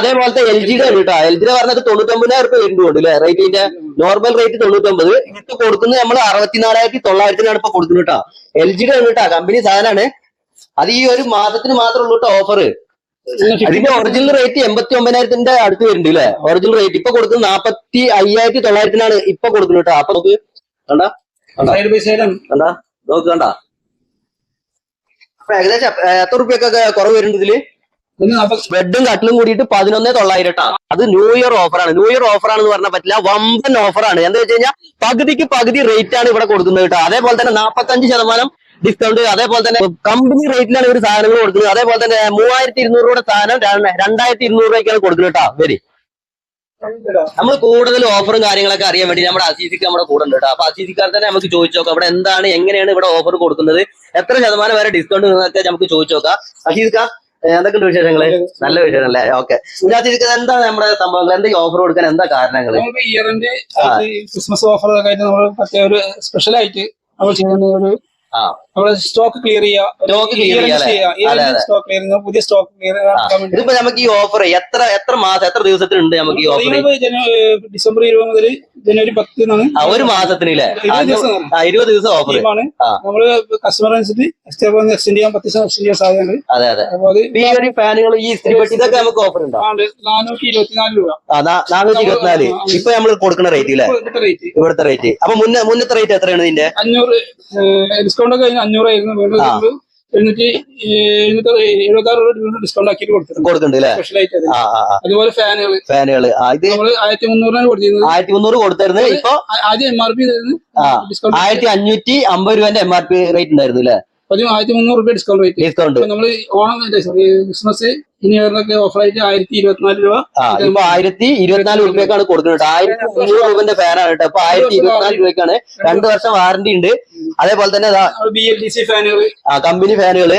അതേപോലത്തെ എൽ ജിയുടെ കേട്ടോ. എൽ ജിയുടെ പറഞ്ഞത് തൊണ്ണൂറ്റൊമ്പതിനായിരം റുപ്യ വരുന്നുണ്ട് അല്ലെ? റേറ്റിന്റെ നോർമൽ റേറ്റ് തൊണ്ണൂറ്റൊമ്പത്. ഇപ്പൊ കൊടുക്കുന്നത് നമ്മൾ അറുപത്തിനാലായിരത്തി തൊള്ളായിരത്തിനാണ് ഇപ്പൊ കൊടുക്കുന്നത് കേട്ടോ. എൽ ജിയുടെ കേട്ടോ. കമ്പനി സാധനമാണ് അത് ഈ ഒരു മാസത്തിന് മാത്രമേ ഉള്ളൂ കേട്ടോ ഓഫർ അതിന്റെ ഒറിജിനൽ റേറ്റ് എൺപത്തി ഒമ്പതിനായിരത്തിന്റെ അടുത്ത് വരുന്നുണ്ട് അല്ലെ? ഒറിജിനൽ റേറ്റ് ഇപ്പൊ കൊടുക്കുന്നത് നാപ്പത്തി അയ്യായിരത്തി തൊള്ളായിരത്തിനാണ് ഇപ്പൊ കൊടുക്കുന്നത് കേട്ടോ. അപ്പൊ നമുക്ക് കണ്ടാ? കണ്ട? നോക്ക് കണ്ടോ? അപ്പൊ ഏകദേശം എത്ര റുപ്യൊക്കെ കുറവ് വരുന്നുണ്ട് ഇതിൽ? ബെഡും കട്ടിലും കൂടിയിട്ട് പതിനൊന്നേ തൊള്ളായിരം ട്ടാ അത് ന്യൂ ഇയർ ഓഫറാണ് ന്യൂ ഇയർ ഓഫറാണെന്ന് പറഞ്ഞാൽ പറ്റില്ല. വമ്പൻ ഓഫറാണ് എന്താ വെച്ച് കഴിഞ്ഞാൽ പകുതിക്ക് പകുതി റേറ്റ് ആണ് ഇവിടെ കൊടുക്കുന്നത് കേട്ടോ. അതേപോലെ തന്നെ നാപ്പത്തഞ്ച് ശതമാനം ഡിസ്കൗണ്ട് അതേപോലെ തന്നെ കമ്പനി റേറ്റിലാണ് ഇവർ സാധനങ്ങൾ കൊടുക്കുന്നത്. അതേപോലെ തന്നെ മൂവായിരത്തി ഇരുന്നൂറ് രൂപയുടെ സാധനം രണ്ട്- രണ്ടായിരത്തി ഇരുന്നൂറ് രൂപയ്ക്കാണ് കൊടുക്കുന്നത് കേട്ടോ വരി നമ്മൾ കൂടുതൽ ഓഫറും കാര്യങ്ങളൊക്കെ അറിയാൻ വേണ്ടി നമ്മുടെ അസീസിക്ക് നമ്മുടെ കൂടെ ഉണ്ട് കേട്ടോ. അപ്പൊ അസീസിക്കാർ തന്നെ നമുക്ക് ചോദിച്ചു നോക്കാം. ഇവിടെ എന്താണ് എങ്ങനെയാണ് ഇവിടെ ഓഫർ കൊടുക്കുന്നത്? എത്ര ശതമാനം വരെ ഡിസ്കൗണ്ട് നമുക്ക് ചോദിച്ചു നോക്കാം. അസീസിക്ക എന്തൊക്കെയുണ്ട് വിശേഷങ്ങൾ? നല്ല വിശേഷം അല്ലേ ഓക്കെ. അസീസിക്ക എന്താ നമ്മുടെ സംഭവങ്ങൾ എന്തെങ്കിലും ഓഫർ കൊടുക്കാൻ? എന്താ കാരണങ്ങൾ ഇയറിന്റെ ക്രിസ്മസ് ഓഫർ പ്രത്യേക ഒരു സ്പെഷ്യൽ ആയിട്ട് നമ്മൾ ചെയ്യുന്ന ഒരു ആ. നമ്മൾ സ്റ്റോക്ക് ക്ലിയർ സ്റ്റോക്ക് അതെ. സ്റ്റോക്ക് ക്ലിയർ പുതിയ സ്റ്റോക്ക് ക്ലിയർ ഇതിപ്പോ നമുക്ക് ഈ ഓഫർ എത്ര എത്ര മാസം എത്ര ദിവസത്തിലുണ്ട് നമുക്ക് ഈ ഓഫർ ഡിസംബർ ഇരുപത് മുതൽ ജനുവരി പത്തിനാണ്. ഒരു മാസത്തിന് ഇരുപത് ദിവസം. ഓഫർ. നമ്മൾ കസ്റ്റമർ അനുസരിച്ച് എക്സ്റ്റെൻഡ് ചെയ്യാൻ പത്ത് ദിവസം എക്സ്റ്റെൻഡ് ചെയ്യാൻ സാധ്യതയുണ്ട്. അതെ അതെ. ഈ ഒരു ഫാനുകൾ ഈ ഇതൊക്കെ നമുക്ക് ഓഫർ ഉണ്ടോ? നാനൂറ്റി ഇരുപത്തിനാല് രൂപ. നാനൂറ്റി ഇരുപത്തിനാല്. ഇപ്പൊ നമ്മൾ കൊടുക്കുന്ന റേറ്റ് ഇല്ലേ? ഇവിടുത്തെ റേറ്റ് അപ്പൊ മുന്നേ മുന്നത്തെ റേറ്റ് എത്രയാണ് ഇതിന്റെ? അഞ്ഞൂറ് ഡിസ്കൗണ്ട് ഒക്കെ അഞ്ഞൂറ് ആയിരുന്നു. വീണ്ടും ആ. നമ്മൾ എഴുന്നൂറ്റി എഴുന്നൂറ്റി എഴുപത്തി രൂപ ഡിസ്കൗണ്ട് ആക്കിയിട്ട് കൊടുത്തിട്ടുണ്ട്. കൊടുക്കുന്നുണ്ട് അല്ലേ? സ്പെഷ്യൽ ആയിട്ട് അതിന്. ആ ആ ആ. അതുപോലെ ഫാനുകൾ ഫാനുകൾ ആ ഇത് നമ്മൾ ആയിരത്തി മുന്നൂറിനാണ് കൊടുത്തിരുന്നത്. ആയിരത്തി മുന്നൂറ് കൊടുത്തായിരുന്നു ഇപ്പൊ ആ- ആദ്യം എം ആർ പി ആ ഡിസ്കൗണ്ട് ആയിരത്തി അഞ്ഞൂറ്റി അമ്പത് രൂപന്റെ എം ആർ പി റേറ്റ് ഉണ്ടായിരുന്നു അല്ലേ? പതിവ് ആയിരത്തി മുന്നൂറ് രൂപ ഡിസ്കൗണ്ട് റേറ്റ് ഡിസ്കൗണ്ട് നമ്മൾ ഓണം സോറി ക്രിസ്മസ് ഓഫർ ആയിട്ട് ആയിരത്തി ഇരുപത്തിനാല് രൂപ. ആ ഇപ്പൊ ആയിരത്തി ഇരുപത്തിനാല് രൂപയ്ക്കാണ് കൊടുക്കുന്നത് ആയിരത്തി മുന്നൂറ് രൂപന്റെ ഫാനാണ് കേട്ടോ. അപ്പൊ ആയിരത്തി ഇരുപത്തിനാല് രൂപയ്ക്കാണ് രണ്ടു വർഷം വാറന്റി ഉണ്ട്. അതേപോലെ തന്നെ ബി എൽ ഡി സി ഫാനുകൾ ആ കമ്പനി ഫാനുകൾ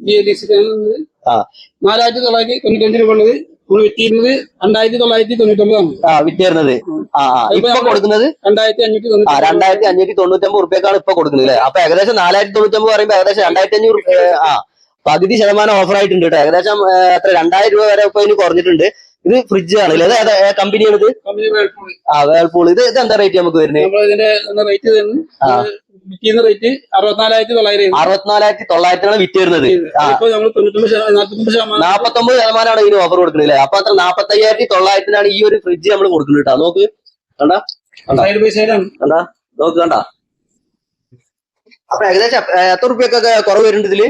ബി എൽ ഡി സി ഫാനുകൾ ആ. നാലായിരത്തി തൊള്ളായിരത്തി തൊണ്ണൂറ്റഞ്ച് രൂപ ഉള്ളത്. നമ്മൾ വിറ്റിരുന്നത് രണ്ടായിരത്തി തൊള്ളായിരത്തി തൊണ്ണൂറ്റൊമ്പതാണ്. ആ വിറ്റേരുന്നത്. ആ ഇപ്പൊ കൊടുക്കുന്നത്? രണ്ടായിരത്തി അഞ്ഞൂറ്റി ആ തൊണ്ണൂറ്റി രണ്ടായിരത്തി അഞ്ഞൂറ്റി തൊണ്ണൂറ്റമ്പത് റുപ്യക്കാണ് ഇപ്പൊ കൊടുക്കുന്നത് അല്ലേ? അപ്പൊ ഏകദേശം നാലായിരത്തി തൊണ്ണൂറ്റമ്പത് പറയുമ്പോ ഏകദേശം രണ്ടായിരത്തി അഞ്ഞൂറ് ആ. പകുതി ശതമാനം ഓഫർ ആയിട്ടുണ്ട് കേട്ടോ. ഏകദേശം എത്ര? രണ്ടായിരം രൂപ വരെ ഇപ്പൊ ഇതിന് കുറഞ്ഞിട്ടുണ്ട്. ഇത് ഫ്രിഡ്ജ് ആണ് ഇത് കമ്പനിയാണ് ഇത് ആ വേൾപൂൾ ഇത് ഇത് എന്താ റേറ്റ് നമുക്ക് വരുന്നത് അറുപത്തിനാലായിരത്തി തൊള്ളായിരം അറുപത്തിനാലായിരത്തി തൊള്ളായിരത്തിനാണ് വിറ്റ് വരുന്നത്. നാപ്പത്തൊമ്പത് ശതമാനമാണ് ഇതിന് ഓഫർ കൊടുക്കുന്നത് അല്ലേ? അപ്പൊ അത്ര നാപ്പത്തി അയ്യായിരത്തി തൊള്ളായിരത്തിനാണ് ഈ ഒരു ഫ്രിഡ്ജ് നമ്മൾ കൊടുക്കുന്നത് കേട്ടോ. നോക്ക്. കണ്ടാ? കണ്ടാ? നോക്ക് കണ്ടാ? അപ്പൊ ഏകദേശം എത്ര റുപ്യൊക്കെ കുറവ് വരുന്നുണ്ട് ഇതിൽ?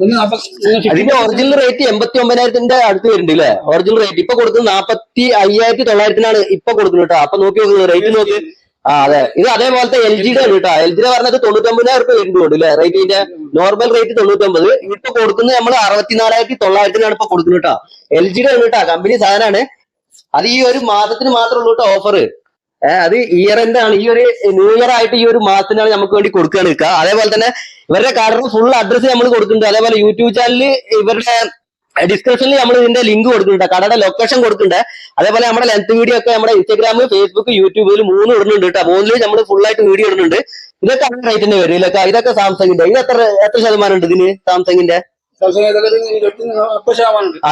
അതിന്റെ ഒറിജിനൽ റേറ്റ് എൺപത്തി ഒമ്പതിനായിരത്തിന്റെ അടുത്ത് വരുന്നുണ്ട് അല്ലേ ഒറിജിനൽ റേറ്റ് ഇപ്പൊ കൊടുക്കുന്നത് നാപ്പത്തി അയ്യായിരത്തി തൊള്ളായിരത്തിനാണ് ഇപ്പൊ കൊടുക്കുന്നത് കേട്ടോ. അപ്പൊ നോക്കി നോക്കുന്നത് റേറ്റ് നോക്കി. ആ അതെ. ഇത് അതേപോലത്തെ എൽ ജിയുടെ ആണ് കേട്ടോ. എൽ ജിയുടെ പറഞ്ഞത് തൊണ്ണൂറ്റൊമ്പതിനായിരം റുപ്യ വരുന്നുണ്ട് അല്ലേ? റേറ്റിന്റെ നോർമൽ റേറ്റ് തൊണ്ണൂറ്റൊമ്പത്. ഇപ്പൊ കൊടുക്കുന്നത് നമ്മൾ അറുപത്തിനാലായിരത്തി തൊള്ളായിരത്തിനാണ് ഇപ്പൊ കൊടുക്കുന്നത് കേട്ടോ. എൽ ജിയുടെ ആണ് കേട്ടോ. കമ്പനി സാധനമാണ് അത് ഈ ഒരു മാസത്തിന് മാത്രമേ കേട്ടോ ഓഫർ അത് ഇയർ എൻഡ് ആണ്. ഈ ഒരു ന്യൂ ഇയർ ആയിട്ട് ഈ ഒരു മാസത്തിനാണ് നമുക്ക് വേണ്ടി കൊടുക്കുകയാണ് നിൽക്കുക അതേപോലെ തന്നെ ഇവരുടെ കാർഡിന് ഫുൾ അഡ്രസ്സ് നമ്മൾ കൊടുക്കുന്നുണ്ട്. അതേപോലെ യൂട്യൂബ് ചാനലിൽ ഇവരുടെ ഡിസ്ക്രിപ്ഷനിൽ നമ്മൾ ഇതിന്റെ ലിങ്ക് കൊടുക്കുന്നുണ്ട് കടയുടെ ലൊക്കേഷൻ കൊടുക്കുന്നുണ്ട്. അതേപോലെ നമ്മുടെ ലെങ്ത് വീഡിയോ ഒക്കെ നമ്മുടെ ഇൻസ്റ്റാഗ്രാം ഫേസ്ബുക്ക് യൂട്യൂബിൽ മൂന്ന് ഇടുന്നുണ്ട് കേട്ടോ മൂന്നിൽ നമ്മൾ ഫുൾ ആയിട്ട് വീഡിയോ ഇടുന്നുണ്ട്. ഇതൊക്കെ അങ്ങനെ റേറ്റിന്റെ വരും ഇതൊക്കെ ഇതൊക്കെ സാംസങ്ങിന്റെ ഇത് എത്ര എത്ര ശതമാനം ഉണ്ട് ഇതിന് സാംസങ്ങിന്റെ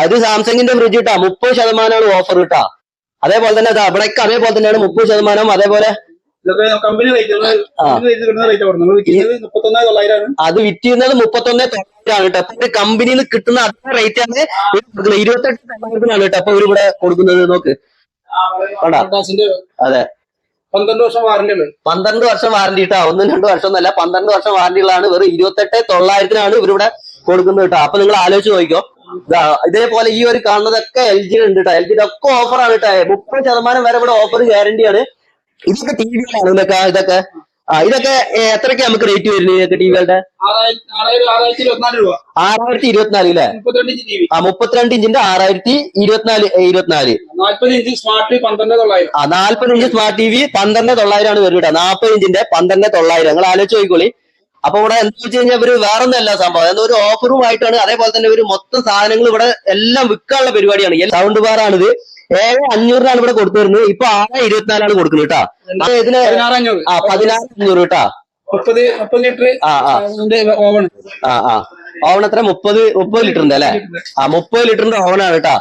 ഇത് സാംസങ്ങിന്റെ ഫ്രിഡ്ജ് കിട്ടാ മുപ്പത് ശതമാനമാണ് ഓഫർ കിട്ടാ അതേപോലെ തന്നെ ഇവിടേക്ക് അതേപോലെ തന്നെയാണ് മുപ്പത് ശതമാനം അതേപോലെ അത് വിറ്റിരുന്നത് മുപ്പത്തൊന്നേ തൊള്ളായിരമാണ് കേട്ടോ. അപ്പൊ കമ്പനിയിൽ നിന്ന് കിട്ടുന്ന അതേ റേറ്റ് ആണ് ഇരുപത്തെട്ട് തൊള്ളായിരത്തിനാണ് കേട്ടോ. അപ്പൊ ഇവിടെ കൊടുക്കുന്നത് നോക്ക്. അതെ. പന്ത്രണ്ട് വർഷം വാറന്റി പന്ത്രണ്ട് വർഷം വാറന്റി കേട്ടോ. ഒന്നും രണ്ടു വർഷം ഒന്നല്ല പന്ത്രണ്ട് വർഷം വാറന്റികളാണ് വെറും ഇരുപത്തെട്ട് തൊള്ളായിരത്തിനാണ് ഇവരിവിടെ കൊടുക്കുന്നത് കേട്ടോ. അപ്പൊ നിങ്ങൾ ആലോചിച്ച് നോക്കിക്കോ. ഇതേപോലെ ഈ ഒരു കാണുന്നതൊക്കെ എൽ ജി ഉണ്ട് കേട്ടോ എൽ ജിയുടെ ഒക്കെ ഓഫറാണ് കേട്ടോ മുപ്പത് ശതമാനം വരെ ഇവിടെ ഓഫർ ഗ്യാരണ്ടിയാണ് ഇതൊക്കെ ടി വികളാണ് ഇതൊക്കെ? ഇതൊക്കെ ആ ഇതൊക്കെ ഏ, എത്രയ്ക്ക് നമുക്ക് റേറ്റ് വരുന്നത് ഇതൊക്കെ ടി വികളുടെ ആറായിരത്തി ആറായിരം ആറായിരത്തി ഇരുപത്തിനാല് അല്ലേ വി ആ മുപ്പത്തിരണ്ട് ഇഞ്ചിന്റെ ആറായിരത്തി ഇരുപത്തിനാല് ഇരുപത്തിനാല്. ആ നാല്പത് ഇഞ്ച് സ്മാർട്ട് ടി വി പന്ത്രണ്ട് തൊള്ളായിരം ആണ് വരുന്നത് നാൽപ്പത് ഇഞ്ചിന്റെ പന്ത്രണ്ട് തൊള്ളായിരം. നിങ്ങൾ ആലോചിച്ച് നോക്കിക്കോളി. അപ്പൊ ഇവിടെ എന്താ വെച്ച് കഴിഞ്ഞാൽ ഇവർ വേറൊന്നല്ല സംഭവം. എന്താ ഒരു ഓഫറുമായിട്ടാണ് അതേപോലെ തന്നെ ഇവർ മൊത്തം സാധനങ്ങൾ ഇവിടെ എല്ലാം വിൽക്കാനുള്ള പരിപാടിയാണ്. സൗണ്ട് ബാർ ആണിത് ഏഴ് അഞ്ഞൂറിനാണ് ഇവിടെ കൊടുത്തു വരുന്നത് ഇപ്പൊ ആറ് ഇരുപത്തിനാലാണ് കൊടുക്കുന്നത് കേട്ടോ. ഇതിന് ആ പതിനാറ് അഞ്ഞൂറ് കേട്ടാ. മുപ്പത് മുപ്പത് ലിറ്റർ ആ ആ. ഓവൺ ആ ആ. ഓവൺ എത്ര? മുപ്പത് മുപ്പത് ലിറ്ററിന്റെ അല്ലെ? ആ മുപ്പത് ലിറ്ററിന്റെ ഓവനാണ് കേട്ടാ.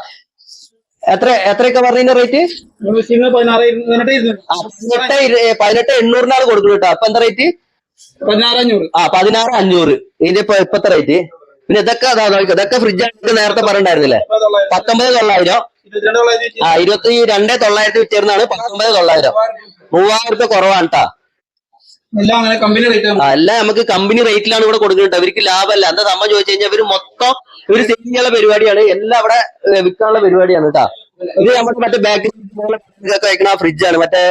എത്ര എത്രയൊക്കെ പറഞ്ഞതിന്റെ റേറ്റ് പതിനെട്ട് പതിനെട്ട് എണ്ണൂറിനാണ് കൊടുക്കുന്നത് കേട്ടോ. അപ്പൊ എന്താ റേറ്റ് ആ പതിനാറ് അഞ്ഞൂറ് ഇതിന്റെ ഇപ്പൊ ഇപ്പത്തെ റേറ്റ് പിന്നെ ഇതൊക്കെ അതാ നോക്ക് ഇതൊക്കെ ഫ്രിഡ്ജ് നേരത്തെ പറഞ്ഞിട്ടുണ്ടായിരുന്നില്ലേ. പത്തൊമ്പത് തൊള്ളായിരം. ആ ഇരുപത്തി രണ്ട് തൊള്ളായിരത്തി വിറ്റിരുന്നാണ് പത്തൊമ്പത് തൊള്ളായിരം. മൂവായിരം രൂപ കുറവാണ് കേട്ടാ അല്ല നമുക്ക് കമ്പനി റേറ്റിലാണ് ഇവിടെ കൊടുക്കുന്നത് അവർക്ക് ലാഭമല്ല. എന്താ നമ്മ ചോദിച്ചു കഴിഞ്ഞാൽ ഇവർ മൊത്തം ഇവർ സെയിൽ ചെയ്യാനുള്ള പരിപാടിയാണ്. എല്ലാം അവിടെ വിൽക്കാനുള്ള പരിപാടിയാണ് കേട്ടാ ഇത് നമ്മുടെ മറ്റേ ബാക്കറി വെക്കണ ഫ്രിഡ്ജാണ് മറ്റേ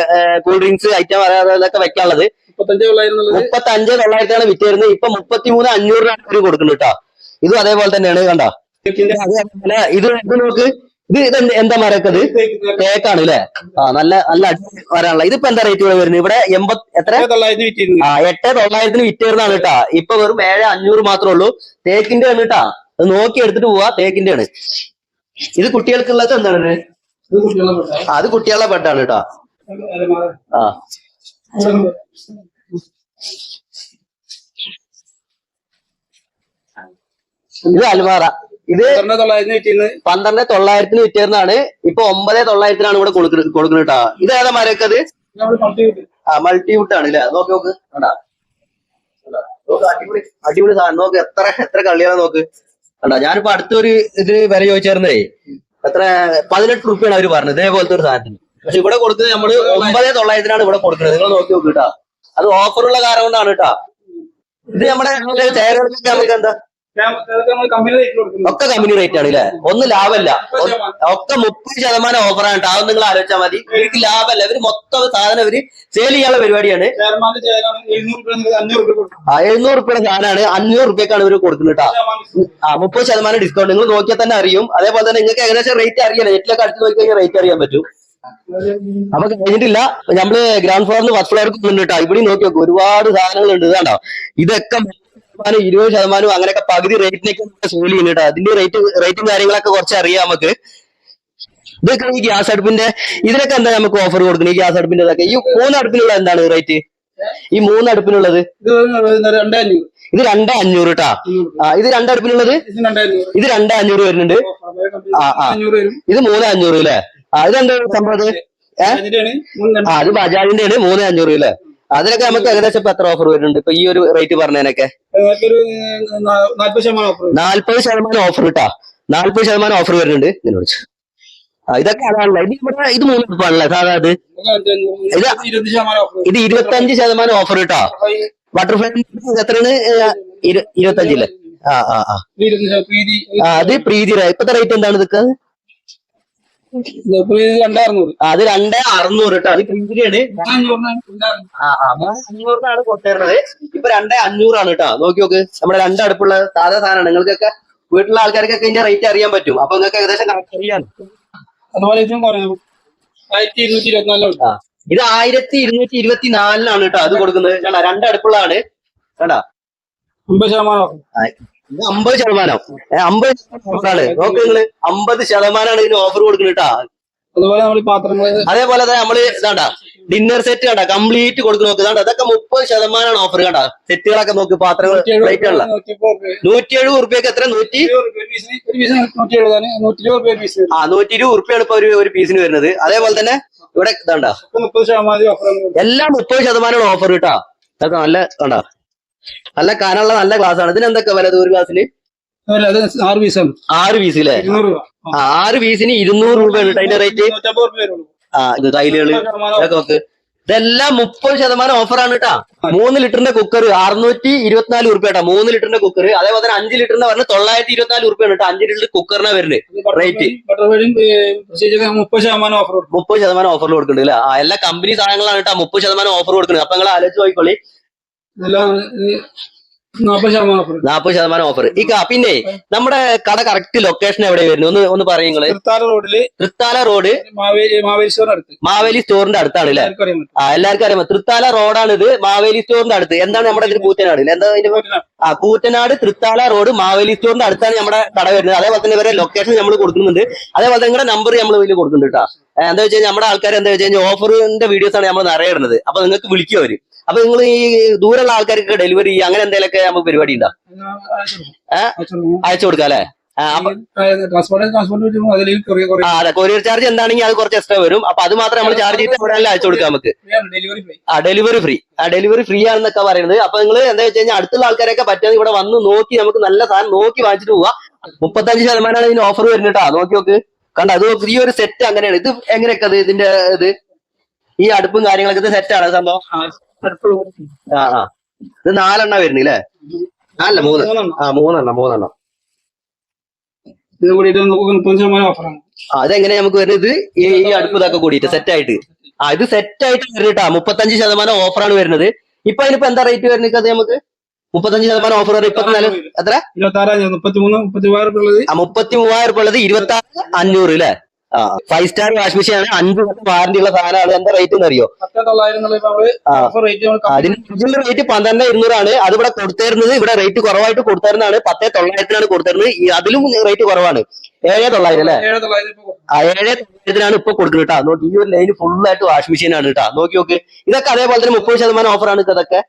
കൂൾ ഡ്രിങ്ക്സ് ഐറ്റം അതൊക്കെ വെക്കാനുള്ളത്. മുപ്പത്തഞ്ച് തൊള്ളായിരം എന്നുള്ളത് മുപ്പത്തി അഞ്ച് തൊള്ളായിരത്തിലാണ് വിറ്റിരുന്നത്. ഇപ്പൊ മുപ്പത്തി മൂന്ന് അഞ്ഞൂറിനാണ് ഇവർ കൊടുക്കുന്നത് കേട്ടോ ഇതും അതേപോലെ തന്നെയാണ് കണ്ട? ഇത് ഇത് നോക്ക്. ഇത് ഇത് എന്ത്- മരക്കത് തേക്ക് തേക്കാണ് അല്ലെ ആ നല്ല നല്ല വരാനുള്ള ഇതിപ്പോ എന്താ റേറ്റ് ഇവിടെ വരുന്നത്? ഇവിടെ എൺപത് എത്ര? തൊള്ളായിരത്തി ആ എട്ട് തൊള്ളായിരത്തിന് വിറ്റേർന്നാണ് കേട്ടാ. ഇപ്പൊ വെറും ഏഴ് അഞ്ഞൂറ് മാത്രമേ ഉള്ളൂ. തേക്കിന്റെ ആണ് കേട്ടാ. അത് നോക്കി എടുത്തിട്ട് പോവാ തേക്കിന്റെ ആണ്. ഇത് കുട്ടികൾക്കുള്ളത് എന്താണ് അത് കുട്ടികളുടെ പെട്ടാണ് കേട്ടാ. ആ. ഇത് അൽമാറ ഇത് പന്ത്രണ്ട് തൊള്ളായിരത്തിന് വിറ്റേർന്നാണ് ഇപ്പൊ ഒമ്പത് തൊള്ളായിരത്തിനാണ് ഇവിടെ കൊടുക്കുന്നത് കേട്ടാ ഇത് ഏതാ മരക്ക് അത്. ആ മൾട്ടിവുഡ് ആണ് അല്ലേ നോക്കി നോക്ക്. അടിപൊളി അടിപൊളി സാധനം. നോക്ക് എത്ര എത്ര കളിയാണ് നോക്ക്. കണ്ടാ? ഞാനിപ്പോ അടുത്തൊരു ഇത് വില ചോദിച്ചായിരുന്നേ. എത്ര? പതിനെട്ട് റുപ്യാണ് അവർ പറഞ്ഞത്. ഇതേപോലത്തെ ഒരു സാധനത്തിന്. പക്ഷെ ഇവിടെ കൊടുക്കുന്നത് നമ്മൾ ഒമ്പത് തൊള്ളായിരത്തിനാണ് ഇവിടെ കൊടുക്കുന്നത്. നിങ്ങൾ നോക്കി നോക്കി കേട്ടാ. അത് ഓഫറുള്ള കാരണം കൊണ്ടാണ് കേട്ടാ. ഇത് നമ്മുടെ നമുക്ക് എന്താ? ഒക്കെ കമ്പനി റേറ്റ് ആണ് അല്ലേ? ഒന്നും ലാഭമല്ല ഒക്കെ മുപ്പത് ശതമാനം ഓഫറാണ് കേട്ടോ. അത് നിങ്ങൾ ആലോചിച്ചാൽ മതി. ഇവർക്ക് ലാഭമല്ല ഇവർ മൊത്തം സാധനം ഇവർ സെയിൽ ചെയ്യാനുള്ള പരിപാടിയാണ്. എഴുന്നൂറ് റുപ്യയുടെ സാധനമാണ്. അഞ്ഞൂറ് റുപ്യക്കാണ് ഇവർ കൊടുക്കുന്നത് കേട്ടോ. ആ മുപ്പത് ശതമാനം ഡിസ്കൗണ്ട് നിങ്ങൾ നോക്കിയാൽ തന്നെ അറിയും. അതേപോലെ തന്നെ നിങ്ങൾക്ക് ഏകദേശം റേറ്റ് അറിയാം നെറ്റിലൊക്കെ അടിച്ചു നോക്കി കഴിഞ്ഞാൽ റേറ്റ് അറിയാൻ പറ്റും. അപ്പൊ കഴിഞ്ഞിട്ടില്ല. നമ്മൾ ഗ്രൗണ്ട് ഫ്ലോറിൽ ഫസ്റ്റ് ഫ്ലോർക്ക് ഉണ്ട് കേട്ടോ. ഇവിടെ നോക്കി നോക്കും. ഒരുപാട് സാധനങ്ങൾ ഉണ്ട് ഇതാണ്ടോ ഇതൊക്കെ ശതമാനം ഇരുപത് ശതമാനം അങ്ങനെയൊക്കെ പകുതി റേറ്റിനൊക്കെ സെയിൽ ചെയ്യുന്നു കേട്ടോ. അതിന്റെ റേറ്റ് റേറ്റും കാര്യങ്ങളൊക്കെ കുറച്ച് അറിയാം നമുക്ക്. ഇതൊക്കെ ഈ ഗ്യാസ് അടുപ്പിന്റെ ഇതിനൊക്കെ എന്താ നമുക്ക് ഓഫർ കൊടുക്കുന്നത്? ഈ ഗ്യാസ് അടുപ്പിന്റെ ഇതൊക്കെ. ഈ മൂന്ന് അടുപ്പിനുള്ള എന്താണ് റേറ്റ് ഈ മൂന്ന് അടുപ്പിനുള്ളത്? ഇത് രണ്ടേ അഞ്ഞൂറ് കേട്ടാ. ആ ഇത് രണ്ടടുപ്പിനുള്ളത് ഇത് രണ്ടേ അഞ്ഞൂറ്. വരുന്നുണ്ട്. ആ, ആ. ഇത് മൂന്നേ അഞ്ഞൂറ് അല്ലേ? ആ ഇതെന്താ സംഭവം? ആ അത് ബജാജിന്റെ ആണ് മൂന്ന് അഞ്ഞൂറ് അല്ലേ? അതിനൊക്കെ നമുക്ക് ഏകദേശം ഇപ്പൊ എത്ര ഓഫർ വരുന്നുണ്ട്? ഇപ്പൊ ഈ ഒരു റേറ്റ് പറഞ്ഞതിനൊക്കെ? നാല്പത് ശതമാനം ഓഫർ കിട്ടാ? നാല്പത് ശതമാനം ഓഫർ വരുന്നുണ്ട്? ഇതിനോട് ഇതൊക്കെ അതാണല്ലോ. ഇത് നമ്മുടെ ഇത് മൂന്ന് അടുപ്പാണല്ലേ സാധാ ഇത്. ഇത് ഇരുപത്തഞ്ച് ശതമാനം ഓഫർ കിട്ടാ? ബട്ടർഫ്ലൈ എത്രയാണ്? ഇരുപത്തഞ്ചില്ലേ ആ ആ ആ. അത് പ്രീതി ഇപ്പത്തെ റേറ്റ് എന്താണ് ഇതൊക്കെ പ്രീതി രണ്ടേ അറുന്നൂറ് ആ, അത് രണ്ടേ അറുന്നൂറ് കേട്ടോ അത് പ്രീതിയാണ് അഞ്ഞൂറിനാണ് കൊട്ടേറുന്നത് ഇപ്പൊ രണ്ടേ അഞ്ഞൂറാണ് കേട്ടോ നോക്കി നോക്ക്. നമ്മുടെ രണ്ട് അടുപ്പുള്ള സാധാ സാധനമാണ്. നിങ്ങൾക്കൊക്കെ വീട്ടിലുള്ള ആൾക്കാർക്കൊക്കെ ഇതിന്റെ റേറ്റ് അറിയാൻ പറ്റും. അപ്പൊ നിങ്ങൾക്ക് ഏകദേശം കണക്ക് അറിയാം അതുപോലെ ഇതും ആയിരത്തി ഇരുന്നൂറ്റി ഇരുപത്തിനാലിലാണ് ഇത് ആയിരത്തി ഇരുന്നൂറ്റി ഇരുപത്തി നാലിനാണ് കേട്ടോ അത് കൊടുക്കുന്നത്. കണ്ടാ? രണ്ട് അടുപ്പുള്ളതാണ്. കണ്ടാ? അമ്പത് ശതമാനം. ഇത് അമ്പത് ശതമാനം. അമ്പത് ഓഫറാണ് നോക്ക് നിങ്ങൾ. അമ്പത് ശതമാനമാണ് ഇതിന് ഓഫർ കൊടുക്കുന്നത് കേട്ടാ അതുപോലെ നമ്മൾ പാത്രങ്ങൾ അതേപോലെ തന്നെ നമ്മൾ ഇതാണ്ടാ ഡിന്നർ സെറ്റ് കണ്ടാ കംപ്ലീറ്റ് കൊടുക്കുന്ന നോക്ക്. ഇതാണ്ടാ അതൊക്കെ മുപ്പത് ശതമാനമാണ് ഓഫർ കണ്ടാ. സെറ്റുകളൊക്കെ നോക്ക് പാത്രങ്ങൾ റേറ്റ് ഉള്ള നൂറ്റി എഴുപത് ഉറുപ്പ്യക്ക് എത്ര? നൂറ്റി? ആ നൂറ്റി ഇരുപത് ഉറുപ്പ്യാണ് ഇപ്പൊ ഒരു ഒരു പീസിന് വരുന്നത്. അതേപോലെ തന്നെ ഇവിടെ ഇതാണ്ടാ. മുപ്പത് ശതമാനം എല്ലാം മുപ്പത് ശതമാനമാണ് ഓഫർ കേട്ടാ അതൊക്കെ നല്ല കണ്ടാ. നല്ല കാനുള്ള നല്ല ക്ലാസ് ആണ്. ഇതിന് എന്തൊക്കെ വില ഒരു ക്ലാസ്സിന് അത് ആറ് പീസ് ആറ് ആ. ആറ് പീസിന് ഇരുന്നൂറ് രൂപയാണ് അതിന്റെ റേറ്റ് ആ ഇത് ടൈലുകൾ ഇതൊക്കെ നോക്ക്. ഇതെല്ലാം മുപ്പത് ശതമാനം ഓഫറാണ് കേട്ടാ മൂന്ന് ലിറ്ററിന്റെ കുക്കർ അറുന്നൂറ്റി ഇരുപത്തിനാല് ഉറുപ്പ കേട്ടോ മൂന്ന് ലിറ്ററിന്റെ കുക്കർ അതേപോലെ തന്നെ അഞ്ച് ലിറ്ററിന്റെ പറഞ്ഞ തൊള്ളായിരത്തി ഇരുപത്തിനാല് ഉറുപ്പ്യാണ് കേട്ടോ അഞ്ച് ലിറ്റർ കുക്കറിനാ വരുന്നത് റേറ്റ് മുപ്പത് ശതമാനം ഓഫർ കൊടുക്കും. മുപ്പത് ശതമാനം ഓഫറിൽ കൊടുക്കുന്നുണ്ട് അല്ലേ എല്ലാ കമ്പനി സാധനങ്ങളാണ് കേട്ടോ മുപ്പത് ശതമാനം ഓഫർ കൊടുക്കുന്നത്. അപ്പൊ നിങ്ങൾ ആലോചിച്ച് നോക്കിക്കോളി. നാൽപ്പത് ശതമാനം ഓഫർ ഈ പിന്നെ നമ്മുടെ കട കറക്റ്റ് ലൊക്കേഷൻ എവിടെ വരുന്നു? ഒന്ന് ഒന്ന് പറയും നിങ്ങൾ. തീർത്ഥാടന റോഡിൽ തൃത്താല റോഡ് മാവേലി സ്റ്റോറിന്റെ അടുത്താണ് അല്ലേ? ആ എല്ലാവർക്കും അറിയാം തൃത്താല റോഡാണ് ഇത് മാവേലി സ്റ്റോറിന്റെ അടുത്ത്. എന്താണ് നമ്മുടെ ഇതിന് കൂറ്റനാട്? എന്താ? ആ കൂറ്റനാട് തൃത്താല റോഡ് മാവേലി സ്റ്റോറിന്റെ അടുത്താണ് നമ്മുടെ കട വരുന്നത്. അതേപോലെ തന്നെ ഇവരെ ലൊക്കേഷൻ നമ്മൾ കൊടുക്കുന്നുണ്ട്. അതേപോലെ നിങ്ങളുടെ നമ്പർ നമ്മൾ ഇതിൽ കൊടുക്കുന്നുണ്ട് കേട്ടോ. എന്താ വെച്ച് കഴിഞ്ഞാൽ നമ്മുടെ ആൾക്കാർ എന്താ വെച്ച് കഴിഞ്ഞാൽ ഓഫറിന്റെ വീഡിയോസ് ആണ് നമ്മൾ നിറയെ ഇടുന്നത്. അപ്പൊ നിങ്ങൾക്ക് വിളിക്കും അവർ. അപ്പൊ നിങ്ങൾ ഈ ദൂരെയുള്ള ആൾക്കാർക്ക് ഡെലിവറി അങ്ങനെ എന്തെങ്കിലുമൊക്കെ നമുക്ക് പരിപാടി ഉണ്ടോ? അയച്ചു കൊടുക്കാം അല്ലേ? അതെ കൊറിയർ ചാർജ് എന്താണെങ്കിൽ അത് കുറച്ച് എക്സ്ട്രാ വരും. അപ്പൊ അത് മാത്രം നമ്മൾ ചാർജ് ചെയ്തിട്ട് ഇവിടെ അയച്ചു കൊടുക്കാം നമുക്ക്. ഡെലിവറി ഫ്രീ ആ ഡെലിവറി ഫ്രീ ആ ഡെലിവറി ഫ്രീ ആണെന്നൊക്കെ പറയുന്നത്. അപ്പൊ നിങ്ങൾ എന്താ വെച്ച് കഴിഞ്ഞാൽ അടുത്തുള്ള ആൾക്കാരൊക്കെ പറ്റുന്നത് ഇവിടെ വന്ന് നോക്കി നമുക്ക് നല്ല സാധനം നോക്കി വാങ്ങിച്ചിട്ട് പോവാ. മുപ്പത്തഞ്ച് ശതമാനമാണ് ഇതിന് ഓഫർ വരുന്നുട്ടാ നോക്കി നോക്ക്. കണ്ട അത് ഈ ഒരു സെറ്റ് അങ്ങനെയാണ്. ഇത് എങ്ങനെയൊക്കെ അത് ഇതിന്റെ ഇത്? ഈ അടുപ്പും കാര്യങ്ങളൊക്കെ ഇത് സെറ്റ് ആണ് സംഭവം? ആ ആ. ഇത് നാലെണ്ണ വരുന്നില്ലേ അല്ല മൂന്ന്. ആ മൂന്നെണ്ണം മൂന്നെണ്ണം. ഇത് കൂടിയിട്ട് നമുക്ക് മുപ്പത് ശതമാനം ഓഫറാണ് ആ അതെങ്ങനെ നമുക്ക് വരുന്നത്? ഈ ഈ അടുപ്പ് ഇതൊക്കെ കൂടിയിട്ട് സെറ്റ് ആയിട്ട്. ആ ഇത് സെറ്റ് ആയിട്ട് വരുന്നുട്ടാ മുപ്പത്തഞ്ച് ശതമാനം ഓഫറാണ് വരുന്നത്. ഇപ്പൊ അതിനിപ്പോ എന്താ റേറ്റ് വരുന്നത് അത് നമുക്ക്? മുപ്പത്തഞ്ച് ശതമാനം ഓഫർ വരും ഇപ്പത്തിനാല് എത്ര? ഇരുപത്തി ആറായിരം മുപ്പത്തി മൂന്ന് മുപ്പത്തി മൂവായിരം ഉള്ളത് മുപ്പത്തി മൂവായിരം ഉള്ളത് ഇരുപത്തി ആറ് അഞ്ഞൂറ് അല്ലേ ആ ഫൈവ് സ്റ്റാർ വാഷ് മെഷീൻ ആണ് അഞ്ച് വർഷം വാറന്റി ഉള്ള സാധനമാണ്. എന്താ റേറ്റ് എന്ന് അറിയോ അതിന് ഇതിന്റെ റേറ്റ് പന്ത്രണ്ട് ഇരുന്നൂറാണ്. അത് ഇവിടെ കൊടുത്തിരുന്നത് ഇവിടെ റേറ്റ് കുറവായിട്ട് കൊടുത്തിരുന്നതാണ്. പത്തേ തൊള്ളായിരത്തിനാണ് കൊടുത്തിരുന്നത്. അതിലും റേറ്റ് കുറവാണ്. ഏഴേ തൊള്ളായിരം അല്ലേ? ഏഴ് തൊള്ളായിരത്തിനാണ് ഇപ്പൊ കൊടുക്കുന്നത് കേട്ടോ ഈ ഒരു ലൈൻ ഫുൾ ആയിട്ട് വാഷ് മെഷീൻ ആണ് കേട്ടോ നോക്കി നോക്ക്. ഇതൊക്കെ അതേപോലെ തന്നെ മുപ്പത് ശതമാനം ഓഫറാണ് ഇതൊക്കെ.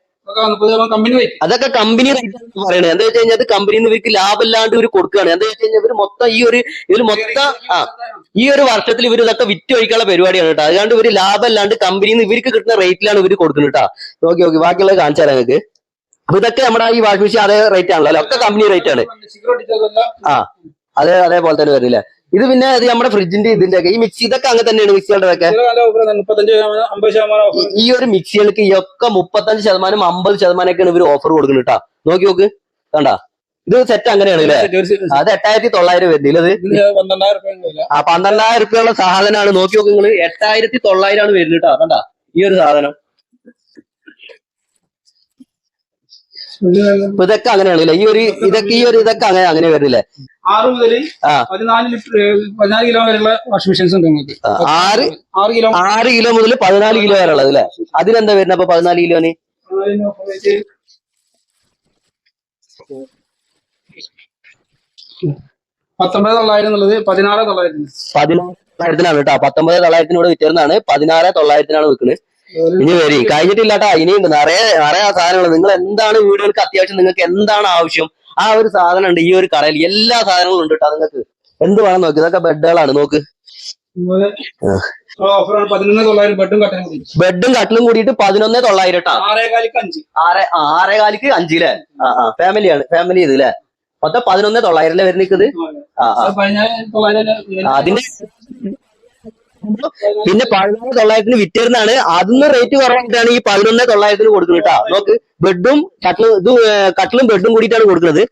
അതൊക്കെ കമ്പനി റേറ്റ് പറയണത് എന്താ വെച്ച് കഴിഞ്ഞാൽ കമ്പനിയിൽ നിന്ന് ഇവർക്ക് ലാഭമില്ലാണ്ട് ഇവർ കൊടുക്കുകയാണ്. എന്താ വെച്ച് കഴിഞ്ഞാൽ ഇവർ മൊത്തം ഈ ഒരു ഇവർ മൊത്തം ആ ഈ ഒരു വർഷത്തിൽ ഇവർ ഇതൊക്കെ വിറ്റ് ഒഴിക്കാനുള്ള പരിപാടിയാണ് കേട്ടോ. അതുകൊണ്ട് ഇവർ ലാഭമല്ലാണ്ട് കമ്പനിയിൽ നിന്ന് ഇവർക്ക് കിട്ടുന്ന റേറ്റിലാണ് ഇവർ കൊടുക്കുന്നത് കേട്ടോ. ഓക്കെ ഓക്കെ ബാക്കിയുള്ളത് കാണിച്ചാൽ ഞങ്ങൾക്ക് നിങ്ങൾക്ക്. അപ്പൊ ഇതൊക്കെ നമ്മുടെ ഈ വാഷിംഗ് മെഷീൻ അതേ റേറ്റ് ആണല്ലോ അല്ലേ? ഒക്കെ കമ്പനി റേറ്റ് ആണ്. ആ അതെ അതേപോലെ തന്നെ വരില്ലേ ഇത് പിന്നെ അത് നമ്മുടെ ഫ്രിഡ്ജിന്റെ ഇതിന്റെ ഒക്കെ. ഈ മിക്സി ഇതൊക്കെ അങ്ങനെ തന്നെയാണ് മിക്സികളുടെ ഒക്കെ ചില നല്ല ഓഫർ മുപ്പത്തഞ്ച് ശതമാനം അമ്പത് ശതമാനം ഓഫർ ഈ ഒരു മിക്സികൾക്ക് ഒക്കെ മുപ്പത്തഞ്ച് ശതമാനം അമ്പത് ശതമാനം ഒക്കെയാണ് ഇവർ ഓഫർ കൊടുക്കുന്നത് കേട്ടോ നോക്കി നോക്ക്. കണ്ട? ഇത് സെറ്റ് അങ്ങനെയാണ് അല്ലേ അത് എട്ടായിരത്തി തൊള്ളായിരം വരുന്നില്ല ഇതിന് പന്ത്രണ്ടായിരം രൂപ വില ആ പന്ത്രണ്ടായിരം റുപ്യുള്ള സാധനമാണ്. നോക്കി നോക്ക് നിങ്ങൾ എട്ടായിരത്തി തൊള്ളായിരം ആണ് വരുന്നത് കേട്ടോ കണ്ട? ഈ ഒരു സാധനം. അപ്പൊ ഇതൊക്കെ അങ്ങനെയാണ് അല്ലേ ഈ ഒരു ഇതൊക്കെ ഈ ഒരു ഇതൊക്കെ അങ്ങനെ അങ്ങനെ വരുന്നില്ലേ ആറ് മുതൽ. പതിനാല് ലിറ്റർ പതിനാല് കിലോ വരെയുള്ള വാഷിംഗ് മെഷീൻസ് ഉണ്ട് നിങ്ങൾക്ക് ആറ്? ആറ് കിലോ. ആറ് കിലോ മുതൽ പതിനാല് കിലോ വരെ ഉള്ളത് അല്ലേ? അതിനെന്താ വരുന്നത് അപ്പൊ പതിനാല് കിലോന്? പത്തൊമ്പത് തൊള്ളായിരം എന്നുള്ളത് പതിനാറ് തൊള്ളായിരത്തിന്. പതിനാറ് തൊള്ളായിരത്തിനാണ് കേട്ടോ. പത്തൊമ്പത് തൊള്ളായിരത്തിനോട് വിറ്റേർന്നാണ്. പതിനാറ് തൊള്ളായിരത്തിനാണ് വിൽക്കുന്നത് ഇനി വരി. കഴിഞ്ഞിട്ടില്ലാട്ടാ. ഇനിയുണ്ട്. നിറയെ നിറയെ സാധനങ്ങൾ. നിങ്ങൾ എന്താണ് വീടുകൾക്ക് അത്യാവശ്യം നിങ്ങൾക്ക് എന്താണ് ആവശ്യം? ആ ഒരു സാധനം ഉണ്ട് ഈ ഒരു കടയിൽ. എല്ലാ സാധനങ്ങളും ഉണ്ട് കേട്ടോ നിങ്ങൾക്ക്. എന്ത് വേണം നോക്ക്. ഇതൊക്കെ ബെഡുകളാണ്. നോക്ക്. ബെഡും കൂടി. ബെഡും കട്ടിലും കൂടിയിട്ട് പതിനൊന്നേ തൊള്ളായിരം കേട്ടോ ആറേകാലിക്ക് ആറ് ആ, ആറേ കാലിക്ക് അഞ്ചില്ലേ ആ ആ. ഫാമിലിയാണ് ഫാമിലി ഇത് അല്ലേ മൊത്തം പതിനൊന്നേ തൊള്ളായിരം അല്ലേ വരുന്നത് അതിന്റെ പിന്നെ പതിനാല് തൊള്ളായിരത്തിന് വിറ്റിരുന്നാണ് അതിന്ന് റേറ്റ് കുറവായിട്ടാണ് ഈ പതിനൊന്ന് തൊള്ളായിരത്തിന് കൊടുക്കുന്നത് കേട്ടോ. നോക്ക് ബെഡും കട്ടിലും ഇത് കട്ടിലും ബെഡും കൂടിയിട്ടാണ് കൊടുക്കുന്നത്.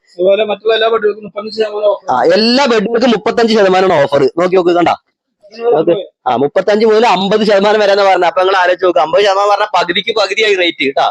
എല്ലാ ബെഡുകൾക്കും മുപ്പത്തഞ്ച് ശതമാനമാണ് ഓഫർ നോക്കി നോക്ക് കണ്ട? ഓക്കെ ആ മുപ്പത്തഞ്ച് മുതൽ അമ്പത് ശതമാനം വരെ എന്ന് പറഞ്ഞ അപ്പൊ നിങ്ങൾ ആലോചിച്ച് നോക്ക് അമ്പത് ശതമാനം പറഞ്ഞാൽ പകുതിക്ക് പകുതിയായി റേറ്റ് കേട്ടോ.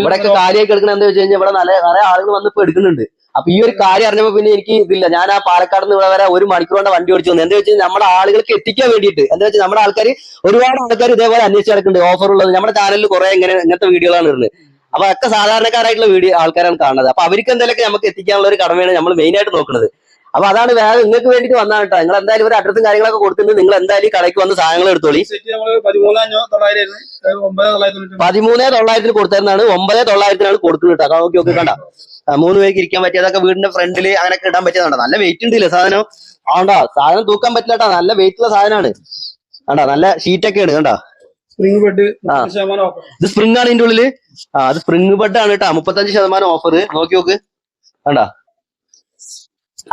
ഇവിടെയൊക്കെ കാര്യമൊക്കെ എടുക്കണ എന്താ വെച്ച് കഴിഞ്ഞാൽ ഇവിടെ നല്ല നിറയെ ആളുകൾ വന്ന് ഇപ്പൊ എടുക്കുന്നുണ്ട്. അപ്പൊ ഈ ഒരു കാര്യം അറിഞ്ഞപ്പോ പിന്നെ എനിക്ക് ഇതില്ല. ഞാൻ ആ പാലക്കാട് നിന്ന് ഇവിടെ വരെ ഒരു മണിക്കൂർ കൊണ്ട് വണ്ടി ഓടിച്ചു വന്നു. എന്താ വെച്ചാൽ നമ്മുടെ ആളുകൾക്ക് എത്തിക്കാൻ വേണ്ടിയിട്ട്. എന്താ വെച്ചാൽ നമ്മുടെ ആൾക്കാർ ഒരുപാട് ആൾക്കാർ ഇതേപോലെ അന്വേഷിച്ച് നടക്കുന്നുണ്ട്. ഓഫർ ഉള്ളത്. നമ്മുടെ ചാനലിൽ കുറെ ഇങ്ങനെ ഇങ്ങനത്തെ വീഡിയോകളാണ് വരുന്നത്. അപ്പൊ ഒക്കെ സാധാരണക്കാരായിട്ടുള്ള വീഡിയോ ആൾക്കാരാണ് കാണുന്നത്. അപ്പൊ അവർക്ക് എന്തെങ്കിലും നമുക്ക് എത്തിക്കാനുള്ള ഒരു കടമയാണ് നമ്മൾ മെയിൻ ആയിട്ട് നോക്കുന്നത്. അപ്പൊ അതാണ് വേറെ നിങ്ങൾക്ക് വേണ്ടിട്ട് വന്നാണ് കേട്ടോ. നിങ്ങൾ എന്തായാലും ഒരു അഡ്രസ്സും കാര്യങ്ങളൊക്കെ കൊടുത്തിട്ടുണ്ട് നിങ്ങൾ എന്തായാലും കടയ്ക്ക് വന്ന് സാധനങ്ങൾ എടുത്തോളി. പതിമൂന്ന് തൊള്ളായിരത്തിന് കൊടുത്തായിരുന്നാണ് ഒമ്പതേ തൊള്ളായിരത്തിനാണ് കൊടുക്കുന്നത് കേട്ടോ. നോക്കി നോക്കി കണ്ട മൂന്ന് പേർക്ക് ഇരിക്കാൻ പറ്റിയതൊക്കെ വീടിന്റെ ഫ്രണ്ടിൽ അങ്ങനെ ഇടാൻ പറ്റിയതാണ് നല്ല വെയിറ്റ് ഉണ്ടല്ലേ സാധനം? ആണ്ടാ സാധനം തൂക്കാൻ പറ്റില്ല കേട്ടോ. നല്ല വെയിറ്റ് ഉള്ള സാധനമാണ്. കണ്ടാ നല്ല ഷീറ്റൊക്കെ ആണ് കണ്ടോ? സ്പ്രിംഗ് ബെഡ് ഇത് സ്പ്രിംഗ് ആണ് ഇതിന്റെ ഉള്ളിൽ. ആ അത് സ്പ്രിംഗ് ബെഡ് ആണ് കേട്ടോ. മുപ്പത്തഞ്ച് ശതമാനം ഓഫർ നോക്കി നോക്ക്. കണ്ടാ?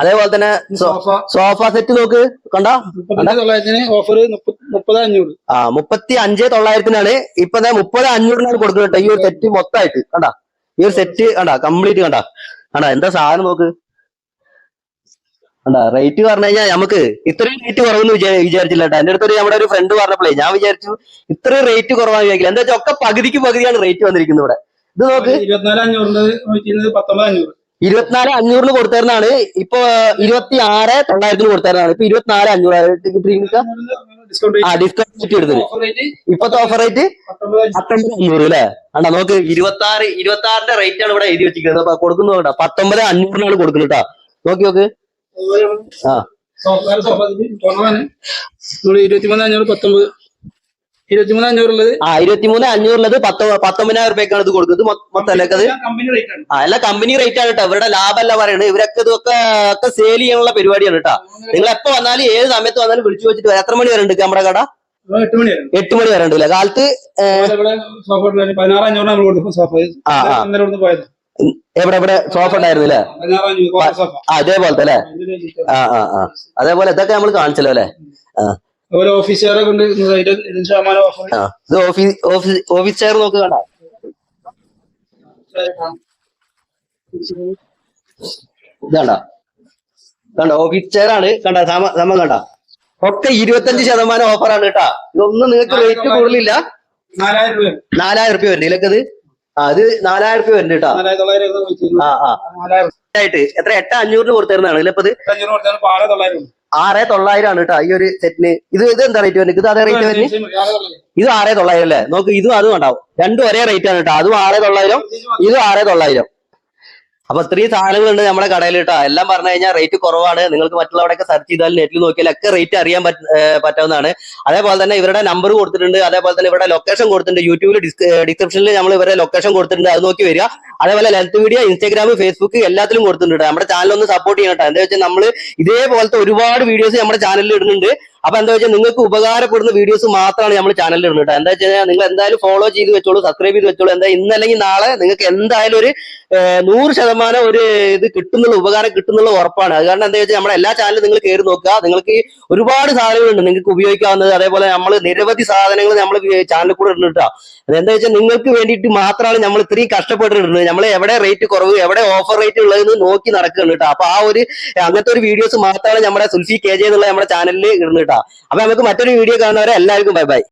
അതേപോലെ തന്നെ സോഫ സോഫ സെറ്റ് നോക്ക്. കണ്ടോ? ഓഫർ മുപ്പത് അഞ്ഞൂറ് ആ മുപ്പത്തി അഞ്ച് തൊള്ളായിരത്തിനാണ് ഇപ്പൊ മുപ്പത് അഞ്ഞൂറിനാണ് കൊടുക്കുന്നത് കേട്ടോ. ഈ ഒരു സെറ്റ് മൊത്തമായിട്ട്. കണ്ടാ? ഈ ഒരു സെറ്റ് കണ്ടാ? കംപ്ലീറ്റ് കണ്ടാ? കണ്ടാ? എന്താ സാധനം നോക്ക്. കണ്ടാ? റേറ്റ് പറഞ്ഞു കഴിഞ്ഞാൽ നമുക്ക് ഇത്രയും റേറ്റ് കുറവെന്ന് വിചാ വിചാരിച്ചില്ല കേട്ടോ. എന്റെ അടുത്തൊരു നമ്മുടെ ഒരു ഫ്രണ്ട് പറഞ്ഞപ്പോഴേ ഞാൻ വിചാരിച്ചു ഇത്രയും റേറ്റ് കുറവാന്ന് വിചാരിക്കില്ല. എന്താ വെച്ചാൽ ഒക്കെ പകുതിക്ക് പകുതിയാണ് റേറ്റ് വന്നിരിക്കുന്നത് ഇവിടെ. ഇത് നോക്ക്. ഇരുപത്തിനാല് നോക്കിയിരുന്നത് പത്തൊമ്പത് അഞ്ഞൂറ്. ഇരുപത്തിനാല് അഞ്ഞൂറിന് കൊടുത്തായിരുന്നാണ് ഇപ്പൊ ഇരുപത്തി ആറ് തൊള്ളായിരത്തിന് കൊടുത്തായിരുന്നാണ് ഇപ്പൊ ഇരുപത്തിനാല് അഞ്ഞൂറ്. ഡിസ്കൗണ്ട് ആ ഡിസ്കൗണ്ട് എടുത്തത് ഇപ്പത്തെ ഓഫർ റേറ്റ് പത്തൊമ്പത് അഞ്ഞൂറ്. അല്ലേ അണ്ടാ നോക്ക് ഇരുപത്തി ആറ് ഇരുപത്തി ആറിന്റെ റേറ്റ് ആണ് ഇവിടെ എഴുതി വെച്ചിരിക്കുന്നത്. അപ്പൊ കൊടുക്കുന്നത് കേട്ടോ പത്തൊമ്പത് അഞ്ഞൂറിനാണ് കൊടുക്കുന്നത് കേട്ടോ. നോക്കി നോക്ക്. ആ. ഇരുപത്തിമൂന്ന് അഞ്ഞൂറ് പത്തൊമ്പത്. ഇരുപത്തിമൂന്ന് അഞ്ഞൂറുള്ളത്? ആ ഇരുപത്തിമൂന്ന് അഞ്ഞൂറുള്ളത് പത്തൊ പത്തൊമ്പതിനായിരം റുപ്യക്കാണ് ഇത് കൊടുക്കുന്നത്. മൊത്തം അത് കമ്പനി റേറ്റ് ആണ്. ആ എല്ലാം കമ്പനി റേറ്റ് ആണ് കേട്ടോ ഇവരുടെ ലാഭമല്ല പറയുന്നത് ഇവരൊക്കെ ഇതൊക്കെ ഒക്കെ സെയിൽ ചെയ്യാനുള്ള പരിപാടിയാണ് കേട്ടോ നിങ്ങൾ എപ്പോ വന്നാലും ഏത് സമയത്ത് വന്നാലും വിളിച്ചു വെച്ചിട്ട് വരാം. എത്ര മണി വരെ ഉണ്ട് നമ്മുടെ കട? എട്ട് മണി വരെ. ഉണ്ടല്ലേ കാലത്ത് എവിടെ പതിനാറ് പോയത്. എവിടെ സോഫ ഉണ്ടായിരുന്നു അല്ലേ പതിനാറ് അഞ്ഞൂറ് കോട്ട സോഫ ആ അതേപോലത്തെ അല്ലേ ആ ആ ആ. അതേപോലെ ഇതൊക്കെ നമ്മൾ കാണിച്ചല്ലോ അല്ലേ ആ. അതുപോലെ ഓഫീസുകാരൊക്കെ ഉണ്ട്. ഇരുപത് ഇരുപത് ശതമാനം ഓഫർ ആ ഇത് ഓഫീസ് ഓഫീസ് ഓഫീസ് ചെയർ നോക്ക് കണ്ട ഇതാണ്ട. കണ്ട ഓഫീസ് ചെയർ ആണ്. കണ്ട സമ സമ കണ്ട. ഒക്കെ ഇരുപത്തഞ്ച് ശതമാനം ഓഫറാണ് കേട്ടാ. ഇതൊന്നും നിങ്ങൾക്ക് റേറ്റ് കൂടുതലില്ല. നാലായിരം രൂപ. നാലായിരം റുപ്യ വരുന്നുണ്ട് ഇതിലൊക്കെ ഇത് ആ ഇത് നാലായിരം റുപ്യ വരുന്നുണ്ട് കേട്ടാ. തൊള്ളായിരം ആ ആ. ആയിട്ട് എത്ര? എട്ട് അഞ്ഞൂറിന് കൊടുത്തിരുന്നതാണ്. ഇതിലിപ്പത് അഞ്ഞൂറ് കൊടുത്താണ് തൊള്ളായിരം. ആറ് തൊള്ളായിരം ആണ് കേട്ടോ ഈ ഒരു സെറ്റിന് ഇത് ഇത് എന്താ റേറ്റ് വരുന്നത്? ഇത് അതേ റേറ്റ് വരുന്നത്? ഇത് ആറേ തൊള്ളായിരം അല്ലേ? നോക്ക് ഇതും അതും ഉണ്ടാവും. രണ്ടും ഒരേ റേറ്റ് ആണ് കേട്ടോ. അതും ആറേ തൊള്ളായിരം ഇതും ആറേ തൊള്ളായിരം. അപ്പൊ ഇത്രയും സാധനങ്ങളുണ്ട് നമ്മുടെ കടയിൽ കേട്ടോ. എല്ലാം പറഞ്ഞു കഴിഞ്ഞാൽ റേറ്റ് കുറവാണ്. നിങ്ങൾക്ക് മറ്റുള്ളവരൊക്കെ സെർച്ച് ചെയ്താൽ നെറ്റിൽ നോക്കിയാൽ ഒക്കെ റേറ്റ് അറിയാൻ പറ്റ- പറ്റാവുന്നതാണ്. അതേപോലെ തന്നെ ഇവരുടെ നമ്പർ കൊടുത്തിട്ടുണ്ട്. അതേപോലെ തന്നെ ഇവരുടെ ലൊക്കേഷൻ കൊടുത്തിട്ടുണ്ട്. യൂട്യൂബിൽ ഡിസ്ക്രിപ്ഷനിൽ നമ്മൾ ഇവരുടെ ലൊക്കേഷൻ കൊടുത്തിട്ടുണ്ട്. അത് നോക്കി വരിക. അതേപോലെ ലെൽത്ത് മീഡിയ ഇൻസ്റ്റാഗ്രാം ഫേസ്ബുക്ക് എല്ലാത്തിലും കൊടുത്തിട്ടുണ്ട് നമ്മുടെ ചാനൽ ഒന്ന് സപ്പോർട്ട് ചെയ്യണം കേട്ടോ. എന്താ വെച്ചാൽ നമ്മൾ ഇതേപോലത്തെ ഒരുപാട് വീഡിയോസ് നമ്മുടെ ചാനലിൽ ഇടുന്നുണ്ട്. അപ്പൊ എന്താ വെച്ചാൽ നിങ്ങൾക്ക് ഉപകാരപ്പെടുന്ന വീഡിയോസ് മാത്രമാണ് നമ്മൾ ചാനലിൽ ഇടുന്നത് എന്താ വെച്ചാൽ നിങ്ങൾ എന്തായാലും ഫോളോ ചെയ്ത് വെച്ചോളൂ സബ്സ്ക്രൈബ് ചെയ്ത് വെച്ചോളൂ. എന്താ ഇന്നല്ലെങ്കിൽ നാളെ നിങ്ങൾക്ക് എന്തായാലും ഒരു നൂറ് ശതമാനം ഒരു ഇത് കിട്ടുന്നുള്ള ഉപകാരം കിട്ടുന്നുള്ള ഉറപ്പാണ്. അത് കാരണം എന്താ വെച്ചാൽ നമ്മുടെ എല്ലാ ചാനലും നിങ്ങൾ കയറി നോക്കുക. നിങ്ങൾക്ക് ഒരുപാട് സാധനങ്ങളുണ്ട് നിങ്ങൾക്ക് ഉപയോഗിക്കാവുന്നത്. അതേപോലെ നമ്മൾ നിരവധി സാധനങ്ങൾ നമ്മൾ ചാനലിൽ കൂടെ ഇടുന്നുണ്ട് കേട്ടോ എന്താ വെച്ചാൽ നിങ്ങൾക്ക് വേണ്ടിയിട്ട് മാത്രമാണ് നമ്മൾ ഇത്രയും കഷ്ടപ്പെട്ടിട്ടുണ്ട് നമ്മൾ എവിടെ റേറ്റ് കുറവ് എവിടെ ഓഫർ റേറ്റ് ഉള്ളതെന്ന് നോക്കി നടക്കുന്നുണ്ട് കേട്ടോ അപ്പൊ ആ ഒരു അങ്ങനത്തെ ഒരു വീഡിയോസ് മാത്രമാണ് നമ്മുടെ സുൽഫി കെ ജെ എന്നുള്ള നമ്മുടെ ചാനലിൽ ഇടുന്നത് കേട്ടോ. അപ്പൊ നമുക്ക് മറ്റൊരു വീഡിയോ കാണുന്നവരെ എല്ലാവർക്കും ബൈ ബൈ